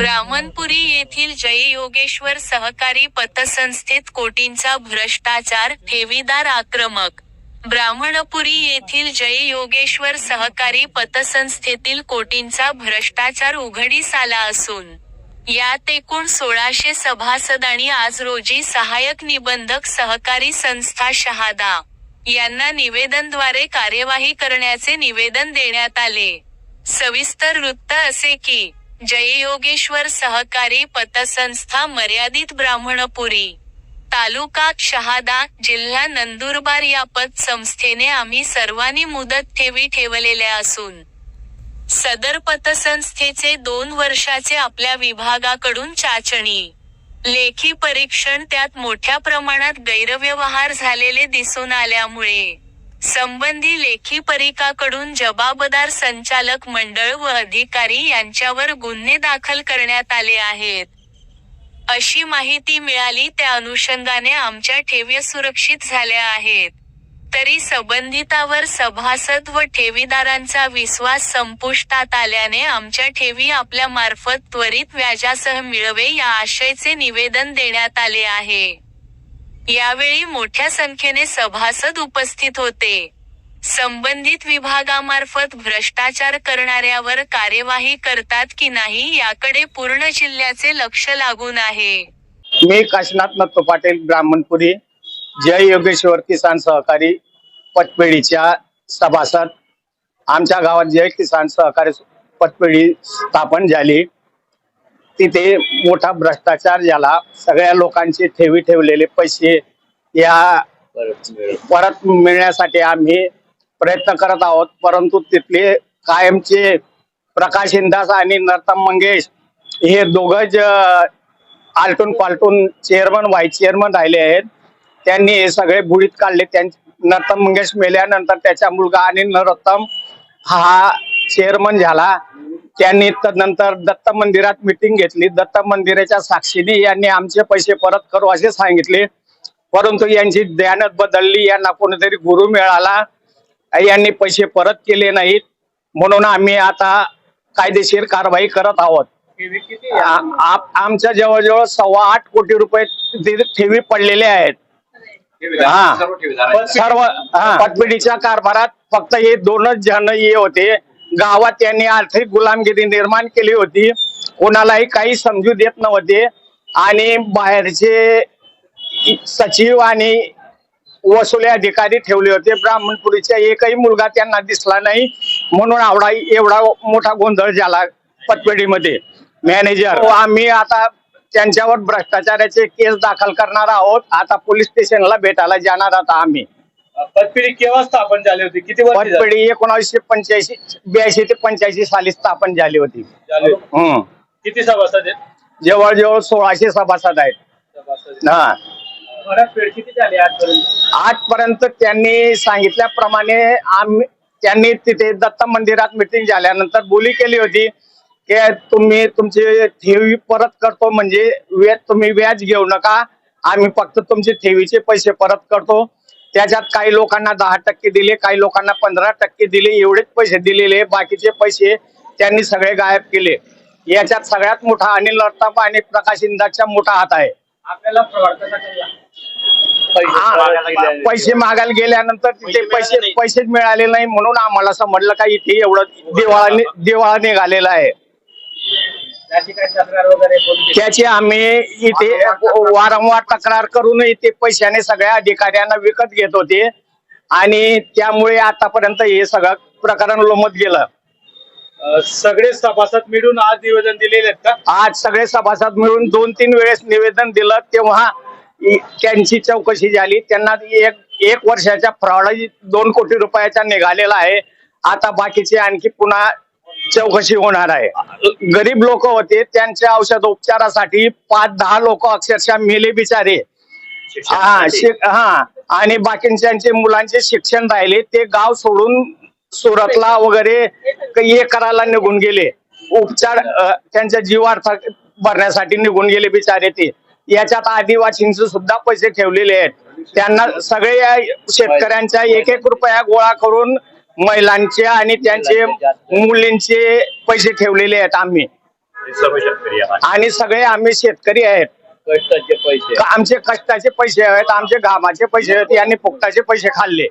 ब्राह्मणपुरी येथील जय योगेश्वर सहकारी पतसंस्थेत कोटींचा भ्रष्टाचार ठेवीदार आक्रमक. ब्राह्मणपुरी येथील जय योगेश्वर सहकारी पतसंस्थेतील कोटींचा भ्रष्टाचार उघडीस आला असून यात एकूण सोळाशे सभासदांनी आज रोजी सहाय्यक निबंधक सहकारी संस्था शहादा यांना निवेदनद्वारे कार्यवाही करण्याचे निवेदन देण्यात आले. सविस्तर वृत्त असे की जय योगेश्वर सहकारी पतसंस्था मर्यादित ब्राह्मणपुरी तालुका शहादा जिल्हा नंदुरबार या पतसंस्थेने आम्ही सर्वांनी मुदत ठेवी ठेवलेल्या असून सदर पतसंस्थेचे दोन वर्षाचे आपल्या विभागाकडून चाचणी लेखी परीक्षण त्यात मोठ्या प्रमाणात गैरव्यवहार झालेले दिसून आल्यामुळे संबंधी लेखी परीक्षकाकडून जबाबदार संचालक मंडळ व अधिकारी यांच्यावर गुन्हे दाखल करण्यात आले आहेत. अशी माहिती मिळाली त्या अनुषंगाने आमच्या ठेवी सुरक्षित झाल्या आहेत. तरी संबंधितावर सभासद व ठेवीदारांचा विश्वास संपुष्टात आल्याने आमच्या ठेवी आपल्या मार्फत त्वरित व्याजासह मिळवे या आशयचे निवेदन देण्यात आले आहे. यावेळी मोठ्या संख्येने सभासद उपस्थित होते. संबंधित विभागामार्फत भ्रष्टाचार करणाऱ्यावर कार्यवाही करतात की नाही याकडे पूर्ण जिल्ह्याचे लक्ष लागून आहे. मी काशीनाथ नत्तो पाटील ब्राह्मणपुरी जय योगेश्वर किसान सहकारी पतपेढीच्या सभासद. आमच्या गावात जय किसान सहकारी पतपेढी स्थापन झाली. तिथे मोठा भ्रष्टाचार झाला. सगळ्या लोकांचे ठेवी ठेवलेले पैसे या परत मिळण्यासाठी आम्ही प्रयत्न करत आहोत. परंतु तिथले कायमचे प्रकाश इंदास आणि नर्तम मंगेश हे दोघच आलटून पालटून चेअरमन व्हाईस चेअरमन राहिले आहेत. त्यांनी हे सगळे बुडीत काढले. त्यां नर्तम मंगेश मेल्यानंतर त्याचा मुलगा आणि नरोत्तम हा चेअरमन झाला. त्यांनी नंतर दत्त मंदिरात मिटिंग घेतली. दत्त मंदिराच्या साक्षीने यांनी आमचे पैसे परत करू असे सांगितले. परंतु यांची ध्यानच बदलली. यांना कोणीतरी गुरु मिळाला. यांनी पैसे परत केले नाहीत. म्हणून आम्ही आता कायदेशीर कारवाई करत आहोत. आमच्या जवळजवळ सव्वा आठ कोटी रुपये ठेवी पडलेले आहेत. हा. सर्व हा. कारभारात फक्त हे दोनच जण हे होते. गावात त्यांनी आर्थिक गुलामगिरी निर्माण केली होती. कोणालाही काही समजू देत नव्हते. आणि बाहेरचे सचिव आणि वसुली अधिकारी ठेवले होते. ब्राह्मणपुरीचा एकही मुलगा त्यांना दिसला नाही. म्हणून आवडा एवढा मोठा गोंधळ झाला पतपेढीमध्ये. मॅनेजर हो, आम्ही आता त्यांच्यावर भ्रष्टाचाराचे केस दाखल करणार आहोत. आता पोलीस स्टेशनला भेटायला जाणार आता आम्ही. पतपिढी केव्हा स्थापन झाली होती? किती वर्ष झाली? एकोणावीसशे पंच्याऐंशी ब्याऐंशी ते पंच्याऐंशी साली स्थापन झाली होती. झाली होती. हम्म. किती सभासद आहेत? जवळजवळ सोळाशे सभासद आहेत. सभासद हा. परतफेड किती झाली आजपर्यंत? आजपर्यंत त्यांनी सांगितल्याप्रमाणे आम्ही त्यांनी तिथे दत्त मंदिरात मिटिंग झाल्यानंतर बोली केली होती की तुम्ही तुमचे ठेवी परत करतो म्हणजे व्याज तुम्ही व्याज घेऊ नका. आम्ही फक्त तुमचे ठेवीचे पैसे परत करतो. त्याच्यात काही लोकांना दहा टक्के दिले काही लोकांना पंधरा टक्के दिले एवढेच पैसे दिलेले बाकीचे पैसे त्यांनी सगळे गायब केले. याच्यात सगळ्यात मोठा अनिल नरताप आणि प्रकाश इंदाचा मोठा हात आहे. आपल्याला पैसे मागायला गेल्यानंतर तिथे पैसे पैसेच मिळाले नाही म्हणून आम्हाला समजलं का इथे एवढं दिवाळा दिवाळा निघालेला आहे. त्याची आम्ही इथे वारंवार तक्रार करून इथे पैशाने सगळ्या अधिकाऱ्यांना विकत घेत होते. आणि त्यामुळे आतापर्यंत हे सगळं प्रकरण लोमत गेलं. सगळे सभासद मिळून आज निवेदन दिलेले आहेत का? आज सगळे सभासद मिळून दोन तीन वेळेस निवेदन दिलं तेव्हा त्यांची चौकशी झाली. त्यांना एक एक वर्षाच्या फ्रॉड दोन कोटी रुपयाचा निघालेला आहे. आता बाकीची आणखी पुन्हा चौकशी होणार आहे. गरीब लोक होते त्यांच्या औषध उपचारासाठी पाच दहा लोक अक्षरशः मेले बिचारे. हा हा. आणि बाकीच्यांचे मुलांचे शिक्षण राहिले ते गाव सोडून सुरतला वगैरे हे करायला निघून गेले. उपचार त्यांच्या जीवार्थ भरण्यासाठी निघून गेले बिचारे ते. याच्यात आदिवासींचे सुद्धा पैसे ठेवलेले आहेत. त्यांना सगळे या शेतकऱ्यांच्या एक एक रुपया गोळा करून महिलांचे आणि त्यांचे मुलींचे पैसे ठेवलेले आहेत आम्ही. आणि सगळे आम्ही शेतकरी आहेत. कष्टाचे पैसे क- आमचे कष्टाचे पैसे आहेत आमचे घामाचे पैसे आहेत यांनी फुकटाचे पैसे खाल्ले.